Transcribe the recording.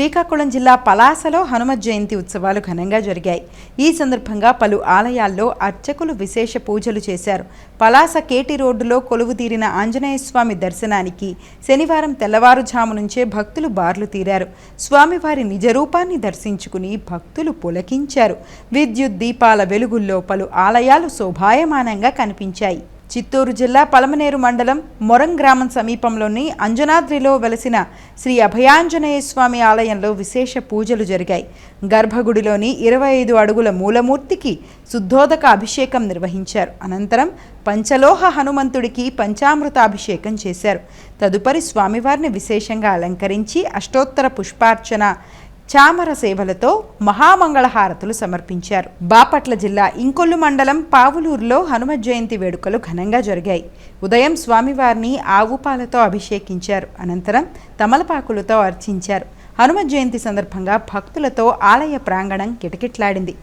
శ్రీకాకుళం జిల్లా పలాసలో హనుమ జయంతి ఉత్సవాలు ఘనంగా జరిగాయి. ఈ సందర్భంగా పలు ఆలయాల్లో అర్చకులు విశేష పూజలు చేశారు. పలాస కేటి రోడ్డులో కొలువు తీరిన ఆంజనేయస్వామి దర్శనానికి శనివారం తెల్లవారుజాము నుంచే భక్తులు బార్లు తీరారు. స్వామివారి నిజరూపాన్ని దర్శించుకుని భక్తులు పులకించారు. విద్యుత్ దీపాల వెలుగుల్లో పలు ఆలయాలు శోభాయమానంగా కనిపించాయి. చిత్తూరు జిల్లా పలమనేరు మండలం మొరం గ్రామం సమీపంలోని అంజనాద్రిలో వెలసిన శ్రీ అభయాంజనేయ స్వామి ఆలయంలో విశేష పూజలు జరిగాయి. గర్భగుడిలోని ఇరవై ఐదు అడుగుల మూలమూర్తికి శుద్ధోదక అభిషేకం నిర్వహించారు. అనంతరం పంచలోహ హనుమంతుడికి పంచామృత అభిషేకం చేశారు. తదుపరి స్వామివారిని విశేషంగా అలంకరించి అష్టోత్తర పుష్పార్చన చామర సేవలతో మహామంగళహారతులు సమర్పించారు. బాపట్ల జిల్లా ఇంకొల్లు మండలం పావులూరులో హనుమ జయంతి వేడుకలు ఘనంగా జరిగాయి. ఉదయం స్వామివారిని ఆవుపాలతో అభిషేకించారు. అనంతరం తమలపాకులతో అర్చించారు. హనుమ జయంతి సందర్భంగా భక్తులతో ఆలయ ప్రాంగణం కిటకిట్లాడింది.